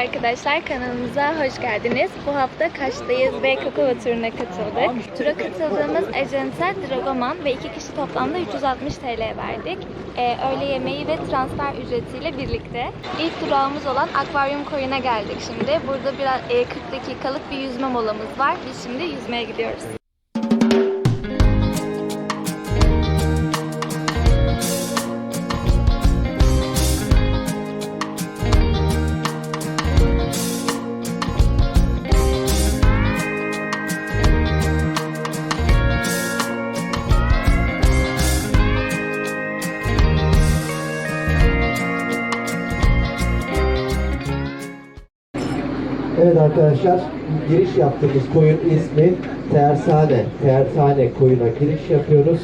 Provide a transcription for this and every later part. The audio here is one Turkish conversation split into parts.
arkadaşlar kanalımıza hoş geldiniz. Bu hafta Kaş'tayız ve Kakao turuna katıldık. Tura katıldığımız Ejente, Dragoman ve iki kişi toplamda 360 TL verdik. Ee, öğle yemeği ve transfer ücretiyle birlikte. İlk durağımız olan akvaryum koyuna geldik şimdi. Burada biraz e, 40 dakikalık bir yüzme molamız var. Biz şimdi yüzmeye gidiyoruz. Evet arkadaşlar, giriş yaptığımız koyun ismi Tersane. Tersane koyuna giriş yapıyoruz.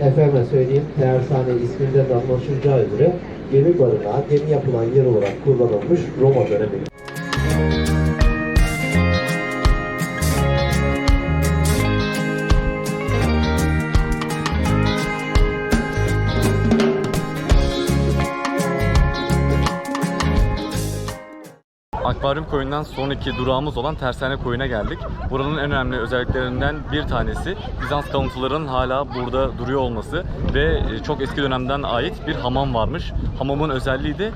Efendim söyleyeyim, Tersane isminden de anlaşılacağı üzere gemi barınağı, gemi yapılan yer olarak kullanılmış Roma dönemi. Akvaryum koyundan sonraki durağımız olan Tersane koyuna geldik. Buranın en önemli özelliklerinden bir tanesi Bizans kalıntılarının hala burada duruyor olması ve e, çok eski dönemden ait bir hamam varmış. Hamamın özelliği de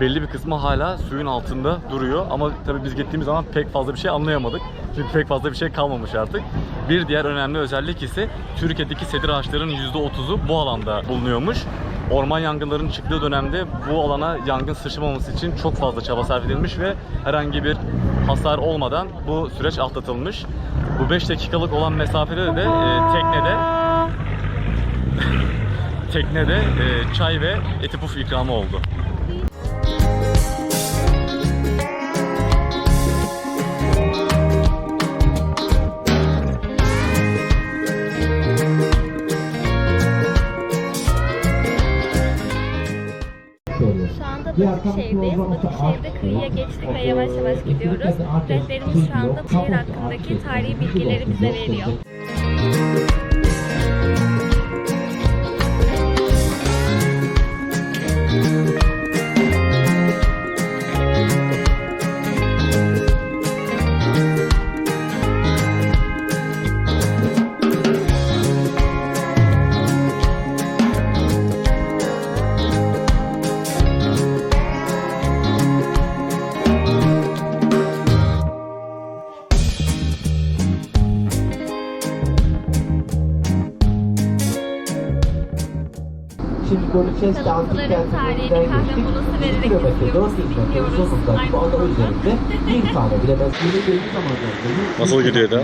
belli bir kısmı hala suyun altında duruyor ama tabii biz gittiğimiz zaman pek fazla bir şey anlayamadık. Çünkü pek fazla bir şey kalmamış artık. Bir diğer önemli özellik ise Türkiye'deki sedir ağaçlarının %30'u bu alanda bulunuyormuş. Orman yangınlarının çıktığı dönemde bu alana yangın sıçramaması için çok fazla çaba sarf edilmiş ve herhangi bir hasar olmadan bu süreç atlatılmış. Bu 5 dakikalık olan mesafede de e, teknede teknede e, çay ve eti puf ikramı oldu. Kampı Bakırşehir'de kıyıya geçtik ve yavaş yavaş gidiyoruz. Rehberimiz şu anda şehir hakkındaki tarihi bilgileri bize veriyor. Doniçes'te antik kahve geçtik. molası 2 vererek kilometre, izliyoruz, 400 metre uzunlukta bu ada üzerinde bir tane bilemez. Nasıl gidiyor da?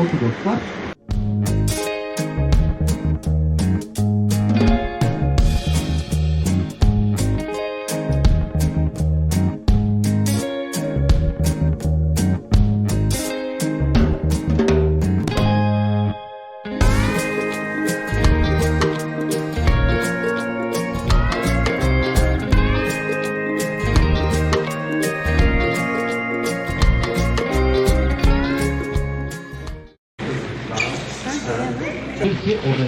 Ortodokslar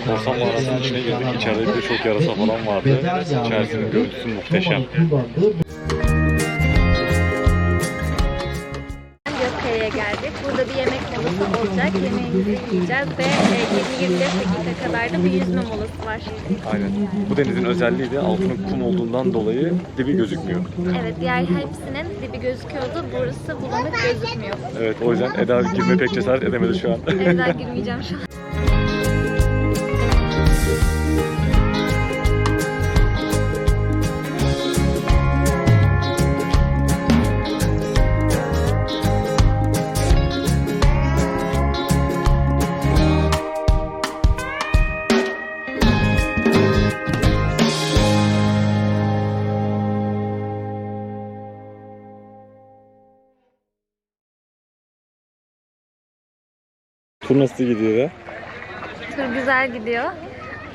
Korsan mağarasının içine girdik. İçeride bir de çok yarasa falan vardı. İçerisinin görüntüsü muhteşem. Gökkaya'ya geldik. Burada bir yemek molası olacak. Yemeğimizi yiyeceğiz ve e, 20-25 dakika kadar da bir yüzme molası var. Aynen. Bu denizin özelliği de altının kum olduğundan dolayı dibi gözükmüyor. Evet, diğer hepsinin dibi gözüküyordu. Burası bulanık gözükmüyor. Evet o yüzden Eda girmeye pek cesaret edemedi şu an. Evden girmeyeceğim şu an. Tur nasıl gidiyor ya? Tur güzel gidiyor.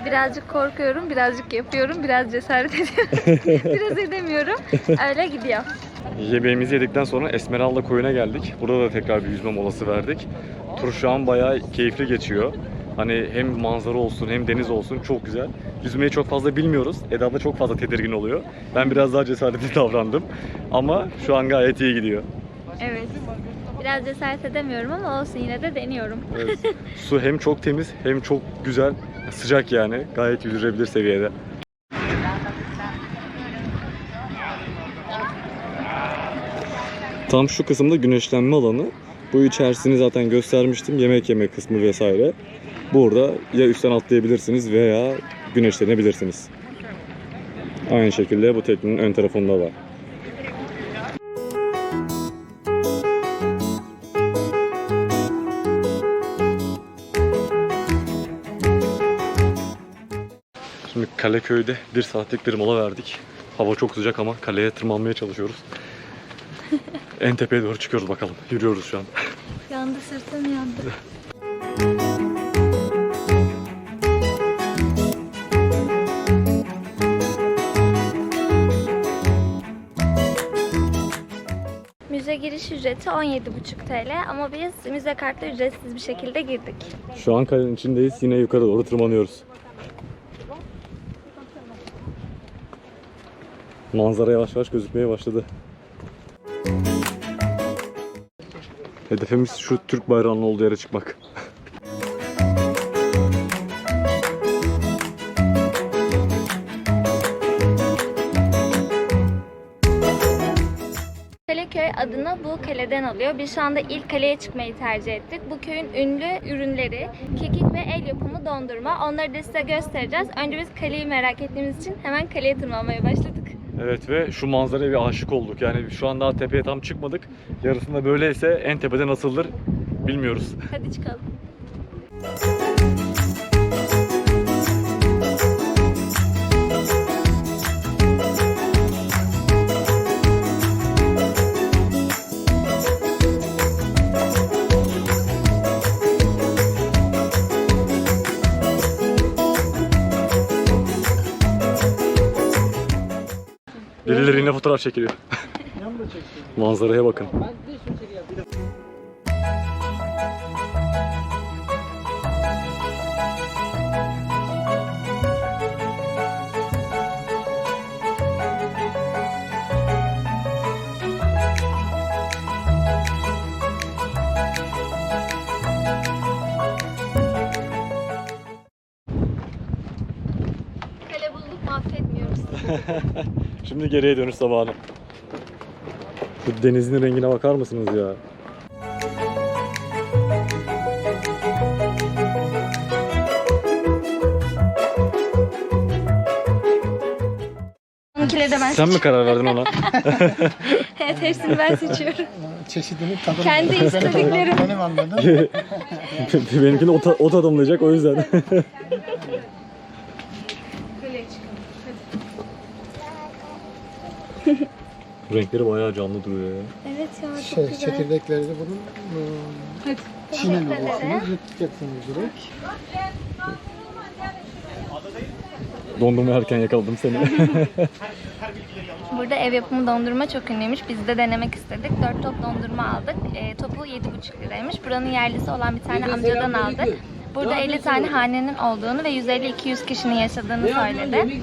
Birazcık korkuyorum, birazcık yapıyorum, biraz cesaret ediyorum. biraz edemiyorum. Öyle gidiyor. Yemeğimizi yedikten sonra Esmeralda koyuna geldik. Burada da tekrar bir yüzme molası verdik. Tur şu an bayağı keyifli geçiyor. Hani hem manzara olsun hem deniz olsun çok güzel. Yüzmeyi çok fazla bilmiyoruz. Eda da çok fazla tedirgin oluyor. Ben biraz daha cesaretli davrandım. Ama şu an gayet iyi gidiyor. Evet. Biraz cesaret edemiyorum ama olsun yine de deniyorum. Evet. Su hem çok temiz hem çok güzel. Sıcak yani. Gayet yüzülebilir seviyede. Tam şu kısımda güneşlenme alanı. Bu içerisini zaten göstermiştim. Yemek yeme kısmı vesaire. Burada ya üstten atlayabilirsiniz veya güneşlenebilirsiniz. Aynı şekilde bu teknenin ön tarafında var. Kaleköy'de bir saatlik bir mola verdik. Hava çok sıcak ama kaleye tırmanmaya çalışıyoruz. en tepeye doğru çıkıyoruz bakalım. Yürüyoruz şu an. Yandı sırtım yandı. Müze giriş ücreti 17,5 TL ama biz müze kartla ücretsiz bir şekilde girdik. Şu an kalenin içindeyiz. Yine yukarı doğru tırmanıyoruz. Manzara yavaş yavaş gözükmeye başladı. Hedefimiz şu Türk bayrağının olduğu yere çıkmak. Kaleköy adını bu kaleden alıyor. Biz şu anda ilk kaleye çıkmayı tercih ettik. Bu köyün ünlü ürünleri kekik ve el yapımı dondurma. Onları da size göstereceğiz. Önce biz kaleyi merak ettiğimiz için hemen kaleye tırmanmaya başladık. Evet ve şu manzaraya bir aşık olduk. Yani şu an daha tepeye tam çıkmadık. Yarısında böyleyse en tepede nasıldır bilmiyoruz. Hadi çıkalım. Yine fotoğraf çekiliyor. Manzaraya bakın. Şimdi geriye dönüş zamanı. Şu denizin rengine bakar mısınız ya? De ben Sen mi karar verdin ona? Evet hepsini ben seçiyorum. çeşidini tadını Kendi istediklerim. benim anladım. Benimkini o, ta- o tadımlayacak o yüzden. Renkleri bayağı canlı duruyor ya. Evet ya çok Şey, güzel. çekirdekleri de bunun e, çiğneni Teşekkür ederim. olsunuz, yutacaksınız direkt. Dondurma yerken yakaladım seni. Burada ev yapımı dondurma çok ünlüymüş. Biz de denemek istedik. 4 top dondurma aldık. E, topu 7,5 liraymış. Buranın yerlisi olan bir tane amcadan aldık. Burada 50 tane hanenin olduğunu ve 150-200 kişinin yaşadığını söyledi.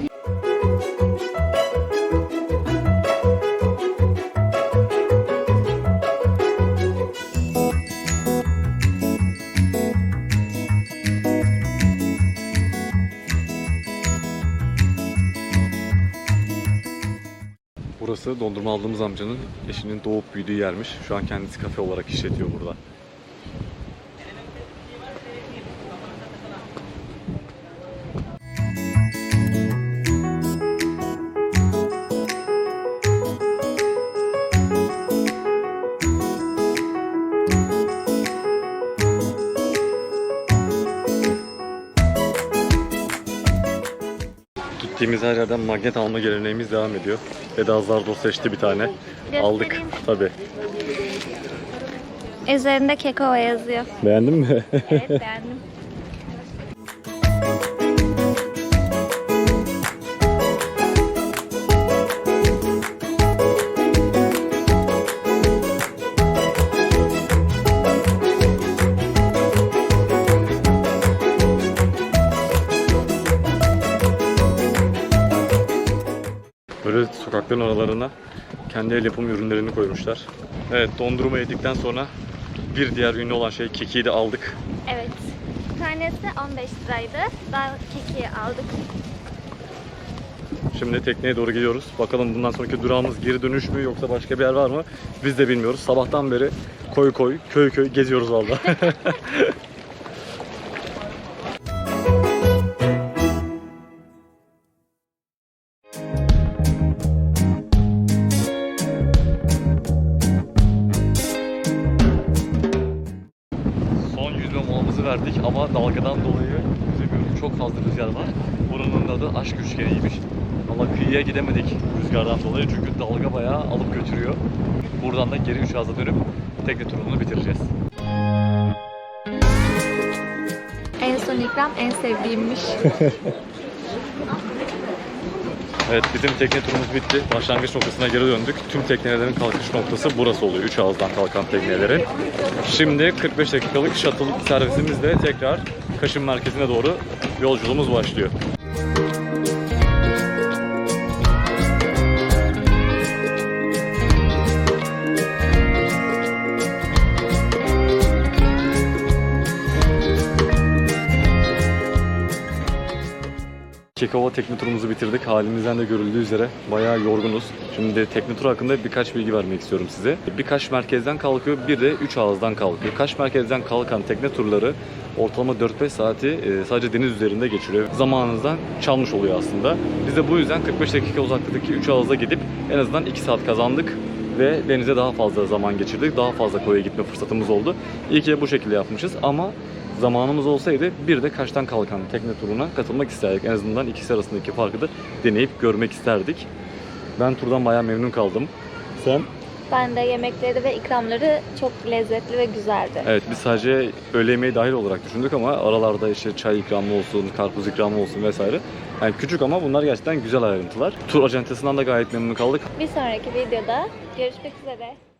Burası dondurma aldığımız amcanın eşinin doğup büyüdüğü yermiş. Şu an kendisi kafe olarak işletiyor burada. Gittiğimiz her yerden magnet alma geleneğimiz devam ediyor. Eda Zardo seçti bir tane. Aldık Göstereyim. tabi. Üzerinde Kekova yazıyor. Beğendin mi? Evet beğendim. Bardakların aralarına kendi el yapımı ürünlerini koymuşlar. Evet dondurma yedikten sonra bir diğer ünlü olan şey kekiği de aldık. Evet. Tanesi 15 liraydı. Daha keki aldık. Şimdi tekneye doğru gidiyoruz. Bakalım bundan sonraki durağımız geri dönüş mü yoksa başka bir yer var mı? Biz de bilmiyoruz. Sabahtan beri koy koy, köy köy geziyoruz valla. üçgeniymiş. Ama kıyıya gidemedik rüzgardan dolayı çünkü dalga bayağı alıp götürüyor. Buradan da geri üç ağızda dönüp tekne turunu bitireceğiz. En son ikram en sevdiğimmiş. Evet bizim tekne turumuz bitti. Başlangıç noktasına geri döndük. Tüm teknelerin kalkış noktası burası oluyor. Üç ağızdan kalkan teknelerin. Şimdi 45 dakikalık shuttle servisimizle tekrar Kaşın merkezine doğru yolculuğumuz başlıyor. Kekova tekne turumuzu bitirdik. Halimizden de görüldüğü üzere bayağı yorgunuz. Şimdi tekne turu hakkında birkaç bilgi vermek istiyorum size. Birkaç merkezden kalkıyor, bir de 3 ağızdan kalkıyor. Kaç merkezden kalkan tekne turları ortalama 4-5 saati e, sadece deniz üzerinde geçiriyor. Zamanınızdan çalmış oluyor aslında. Biz de bu yüzden 45 dakika uzaklıktaki 3 ağıza gidip en azından 2 saat kazandık ve denize daha fazla zaman geçirdik. Daha fazla koya gitme fırsatımız oldu. İyi ki de bu şekilde yapmışız ama zamanımız olsaydı bir de kaçtan kalkan tekne turuna katılmak isterdik. En azından ikisi arasındaki farkı da deneyip görmek isterdik. Ben turdan bayağı memnun kaldım. Sen? Ben de yemekleri ve ikramları çok lezzetli ve güzeldi. Evet biz sadece öğle yemeği dahil olarak düşündük ama aralarda işte çay ikramı olsun, karpuz ikramı olsun vesaire. Yani küçük ama bunlar gerçekten güzel ayrıntılar. Tur acentesinden de gayet memnun kaldık. Bir sonraki videoda görüşmek üzere.